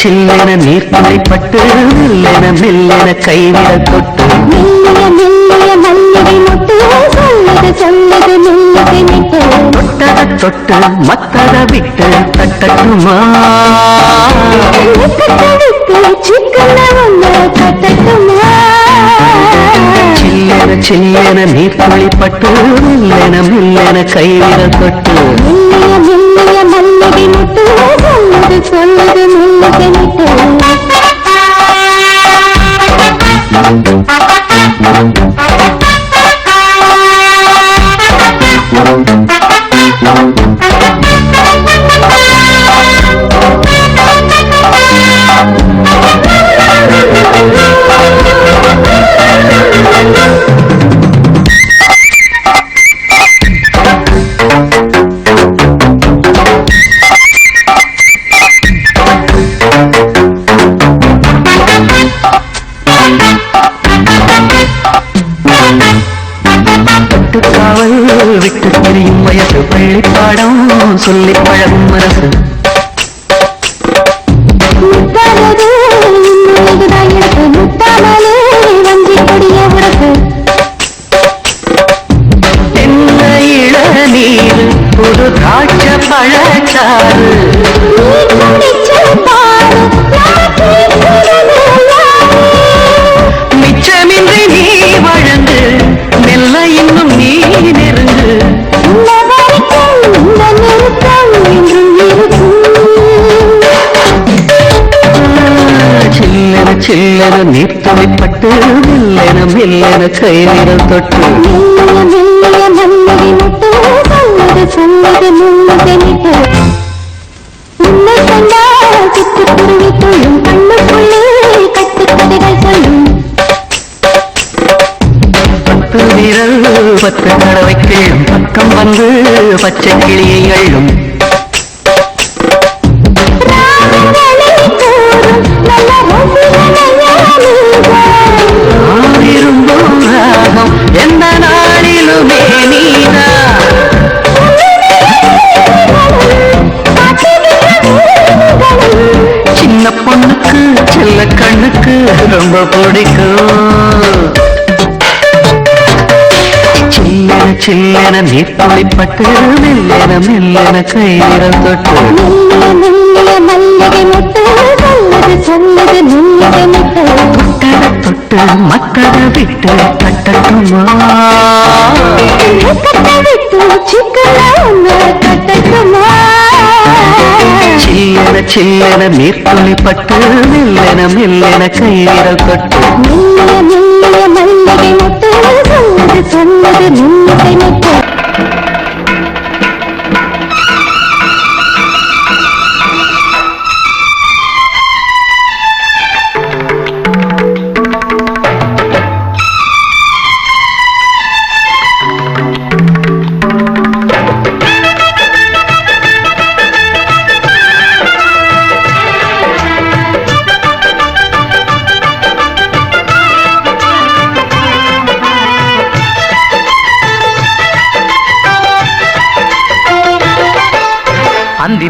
சில்லென நீர்த்துளைப்பட்டு மெல்லென மெல்லென கைவிரல் தொட்டு. மெல்லிய மெல்லிய மல்லிகை முட்டு சொல்லுது சொல்லுது மெல்லிகை நிட்டு தொட்டத தொட்டு மத்தத விட்டு தட்டட்டுமா? சிக்கன ஒன்று கட்டட்டுமா சில்லென சில்லென நீர்த்துளைப்பட்டு மெல்லென மெல்லென கைவிரல் தொட்டு. மெல்லிய மெல்லிய மல்லிகை முட்டு சொல்லுது சொல்லுது மெல்லிகை நிட்டு கண்ணுக்குள்ளே கட்டுக்கதைகள் சொல்லும் பத்து விரல் பத்து தடவை பக்கம் வந்து பச்சை கிளியை அள்ளும். ரொம்ப பிடிக்கும். சில்லென சில்லென நீர்த்துளிப்பட்டு மெல்லென மெல்லென கைவிரல் தொட்டு. தொட்டு மத்தத விட்டு தட்டட்டுமா கட்ட விட்டு சிக்கன சில்லென சில்லென நீர்த்துளிப்பட்டு மெல்லென மெல்லென கைவிரல் தொட்டு மெல்லிய மெல்லிய மல்லிகை முட்டு சொல்லுது சொல்லுது மெல்லிகை முட்டு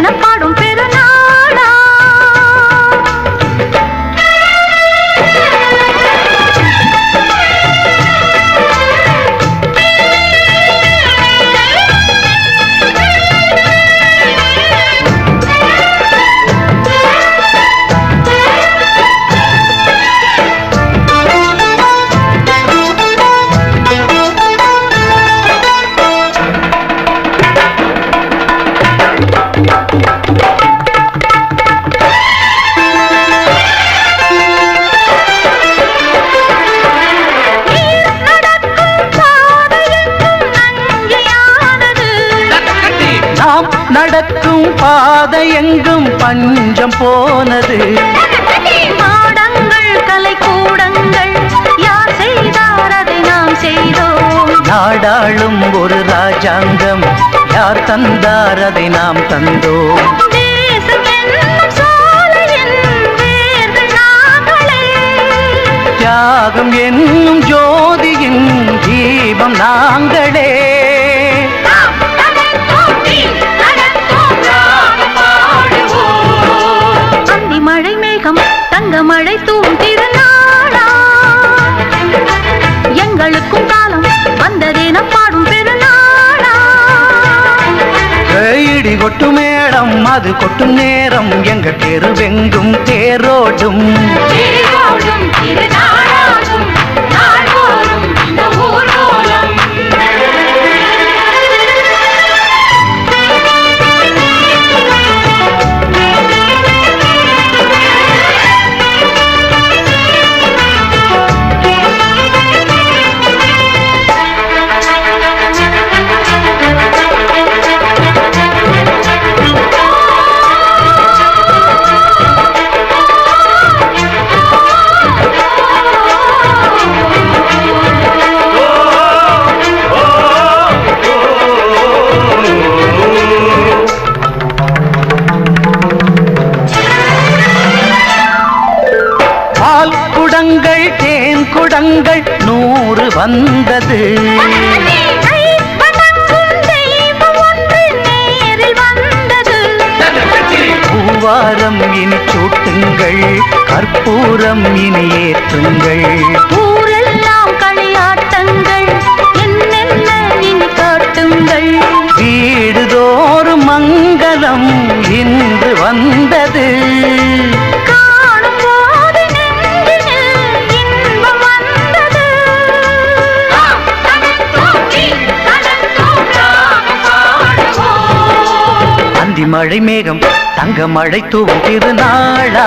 பயணம் பாடும் பாதை எங்கும் பஞ்சம் போனது. மாடங்கள் கலை கூடங்கள் யார் செய்தார் அதை நாம் செய்தோம். நாடாளும் ஒரு ராஜாங்கம் யார் தந்தார் அதை நாம் தந்தோம். தியாகம் என்னும் ஜோதியின் மேடம் கொட்டும் நேரம் எங்க தெருவெங்கும் தேரோடும். பூவாரம் இனி சூட்டுங்கள் கற்பூரம் இனி ஏற்றுங்கள். ஊரெல்லாம் களியாட்டங்கள் என்னென்ன இனி காட்டுங்கள்? வீடுதோறும் மங்களம் இன்று வந்தது. மழை மேகம் தங்க மழை தூவும் திருநாளா.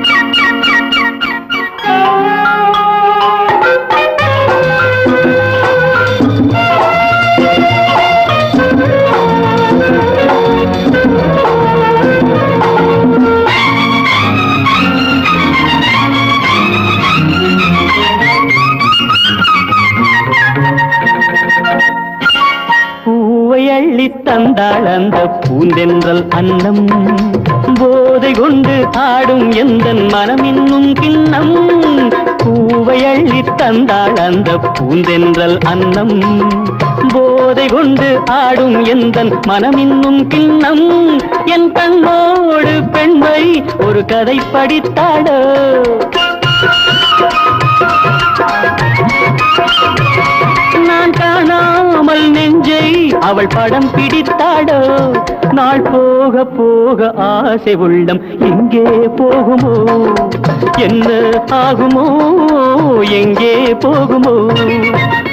அள்ளி தந்தாள் அந்த பூந்தென்றல் அன்னம். போதை கொண்டு ஆடும் எந்த மனம் இன்னும் கிண்ணம். பூவை அள்ளி தந்தாள் அந்த பூந்தென்றல் அன்னம். போதை கொண்டு ஆடும் எந்த மனம் இன்னும் கிண்ணம். என் கண்ணோடு பெண்மை ஒரு கதை படித்தாடோ? நான் காணாமல் நெஞ்சை அவள் படம் பிடித்தாடோ? நாள் போக போக ஆசை உள்ளம் எங்கே போகுமோ? என்ன ஆகுமோ? எங்கே போகுமோ?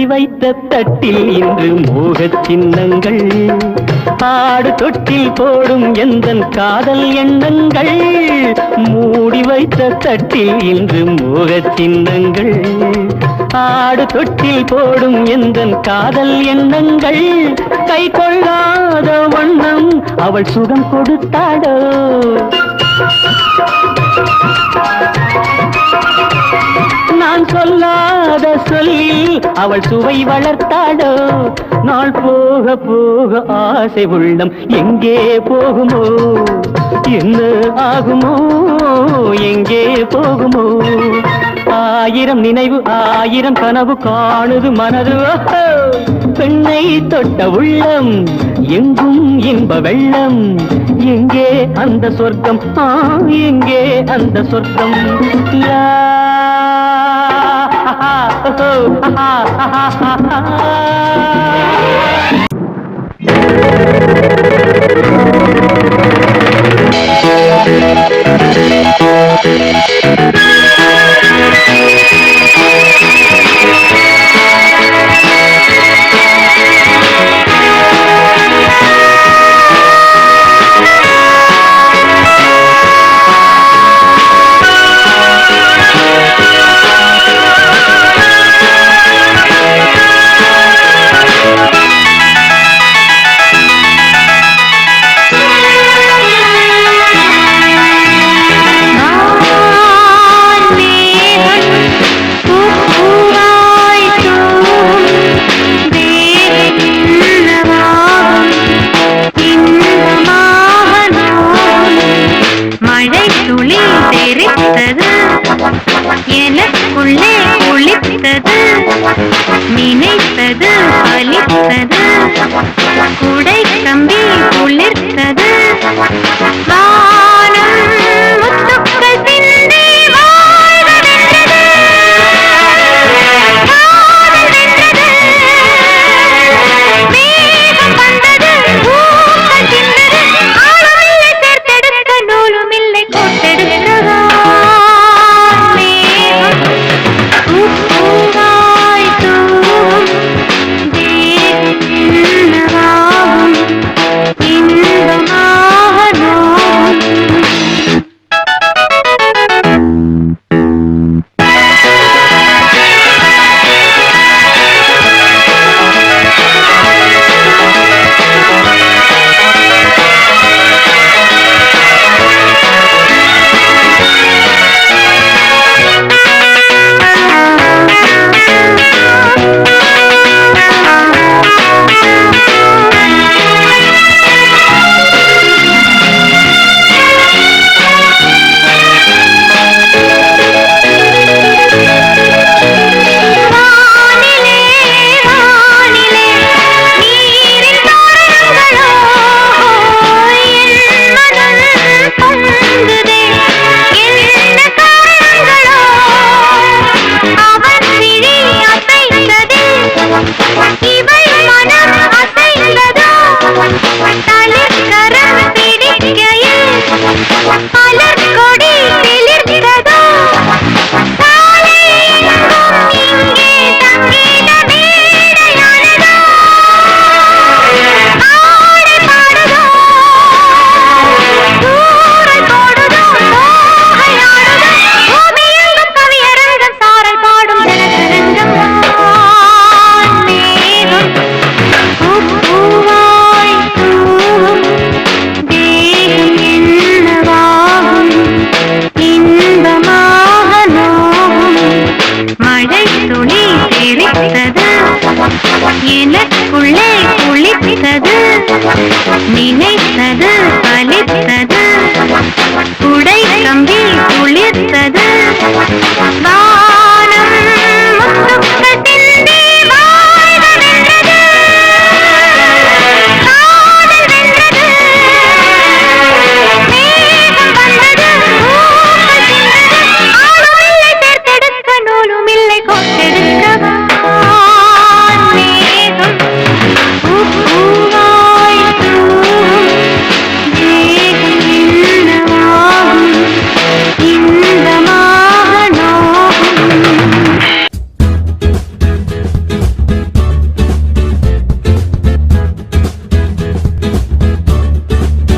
மூடி வைத்த தட்டில் இன்று மோகச் சின்னங்கள். ஆடு தொட்டில் போடும் எந்தன் காதல் எண்ணங்கள். மூடி வைத்த தட்டில் இன்று மோகச் சின்னங்கள். ஆடு தொட்டில் போடும் எந்தன் காதல் எண்ணங்கள். கை கொள்ளாத வண்ணம் அவள் சுகம் கொடுத்தாடோ. நான் சொல்லாத சொல்லி அவள் சுவை வளர்த்தாடோ நாள் போக போக ஆசை உள்ளம் எங்கே போகுமோ? என்ன ஆகுமோ? எங்கே போகுமோ? ஆயிரம் நினைவு ஆயிரம் கனவு காணுது மனது. பெண்ணை தொட்ட உள்ளம் எங்கும் இன்ப வெள்ளம். எங்கே அந்த சொர்க்கம்? எங்கே அந்த சொர்க்கம்? யா! ஆஹா, ஓஹோ, எனக்குள்ளே ஒளித்தது நினைத்தது பலித்தது. குடை கம்பி குளிர்த்தது